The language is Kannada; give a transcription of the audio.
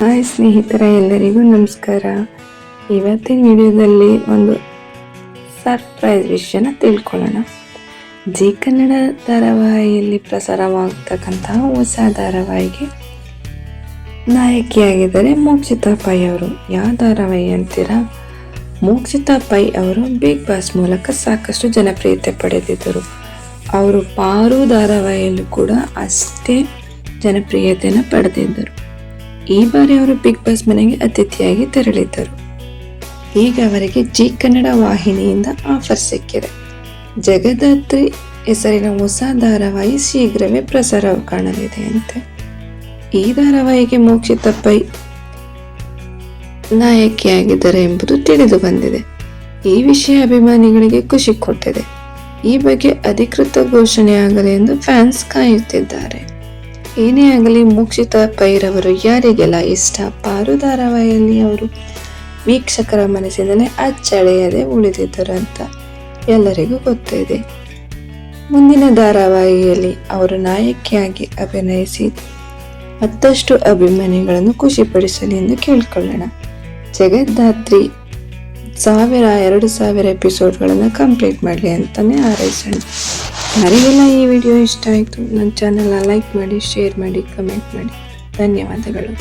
ಹಾಯ್ ಸ್ನೇಹಿತರ, ಎಲ್ಲರಿಗೂ ನಮಸ್ಕಾರ. ಇವತ್ತಿನ ವಿಡಿಯೋದಲ್ಲಿ ಒಂದು ಸರ್ಪ್ರೈಸ್ ವಿಷಯನ ತಿಳ್ಕೊಳ್ಳೋಣ. ಜಿ ಕನ್ನಡ ಧಾರಾವಾಹಿಯಲ್ಲಿ ಪ್ರಸಾರವಾಗ್ತಕ್ಕಂತಹ ಹೊಸ ಧಾರಾವಾಹಿಗೆ ನಾಯಕಿಯಾಗಿದ್ದಾರೆ ಮೋಕ್ಷಿತಾ ಪೈ ಅವರು. ಯಾವ ಧಾರಾವಾಹಿ ಅಂತೀರಾ? ಮೋಕ್ಷಿತಾ ಪೈ ಅವರು ಬಿಗ್ ಬಾಸ್ ಮೂಲಕ ಸಾಕಷ್ಟು ಜನಪ್ರಿಯತೆ ಪಡೆದಿದ್ದರು. ಅವರು ಪಾರು ಧಾರಾವಾಹಿಯಲ್ಲೂ ಕೂಡ ಅಷ್ಟೇ ಜನಪ್ರಿಯತೆಯನ್ನು ಪಡೆದಿದ್ದರು. ಈ ಬಾರಿ ಅವರು ಬಿಗ್ ಬಾಸ್ ಮನೆಗೆ ಅತಿಥಿಯಾಗಿ ತೆರಳಿದ್ದರು. ಈಗ ಅವರಿಗೆ ಜಿ ಕನ್ನಡ ವಾಹಿನಿಯಿಂದ ಆಫರ್ ಸಿಕ್ಕಿದೆ. ಜಗದಾತ್ರಿ ಹೆಸರಿನ ಹೊಸ ಧಾರಾವಾಹಿ ಶೀಘ್ರವೇ ಪ್ರಸಾರ ಕಾಣಲಿದೆ ಅಂತೆ. ಈ ಧಾರಾವಾಹಿಗೆ ಮೋಕ್ಷಿತ ಪೈ ನಾಯಕಿಯಾಗಿದ್ದಾರೆ ಎಂಬುದು ತಿಳಿದು ಬಂದಿದೆ. ಈ ವಿಷಯ ಅಭಿಮಾನಿಗಳಿಗೆ ಖುಷಿ ಕೊಟ್ಟಿದೆ. ಈ ಬಗ್ಗೆ ಅಧಿಕೃತ ಘೋಷಣೆಯಾಗಲಿ ಎಂದು ಫ್ಯಾನ್ಸ್ ಕಾಯುತ್ತಿದ್ದಾರೆ. ಏನೇ ಆಗಲಿ ಮೋಕ್ಷಿತ ಪೈರವರು ಯಾರಿಗೆಲ್ಲ ಇಷ್ಟ? ಪಾರು ಧಾರಾವಾಹಿಯಲ್ಲಿ ಅವರು. ವೀಕ್ಷಕರ ಮನಸ್ಸಿನಲ್ಲಿ ಅಚ್ಚಳೆಯದೆ ಉಳಿದಿದ್ದರು ಅಂತ ಎಲ್ಲರಿಗೂ ಗೊತ್ತಿದೆ. ಮುಂದಿನ ಧಾರಾವಾಹಿಯಲ್ಲಿ ಅವರು ನಾಯಕಿಯಾಗಿ ಅಭಿನಯಿಸಿ ಮತ್ತಷ್ಟು ಅಭಿಮಾನಿಗಳನ್ನು ಖುಷಿಪಡಿಸಲಿ ಎಂದು ಕೇಳ್ಕೊಳ್ಳೋಣ. ಜಗದ್ದಾತ್ರಿ ಸಾವಿರ, ಎರಡು ಸಾವಿರ ಎಪಿಸೋಡ್ಗಳನ್ನು ಕಂಪ್ಲೀಟ್ ಮಾಡಲಿ ಅಂತಲೇ ಹಾರೈಸೋಣ. ಯಾರಿಗೆಲ್ಲ ಈ ವಿಡಿಯೋ ಇಷ್ಟ ಆಯಿತು ನನ್ನ ಚಾನಲ್ನ ಲೈಕ್ ಮಾಡಿ ಶೇರ್ ಮಾಡಿ ಕಮೆಂಟ್ ಮಾಡಿ. ಧನ್ಯವಾದಗಳು.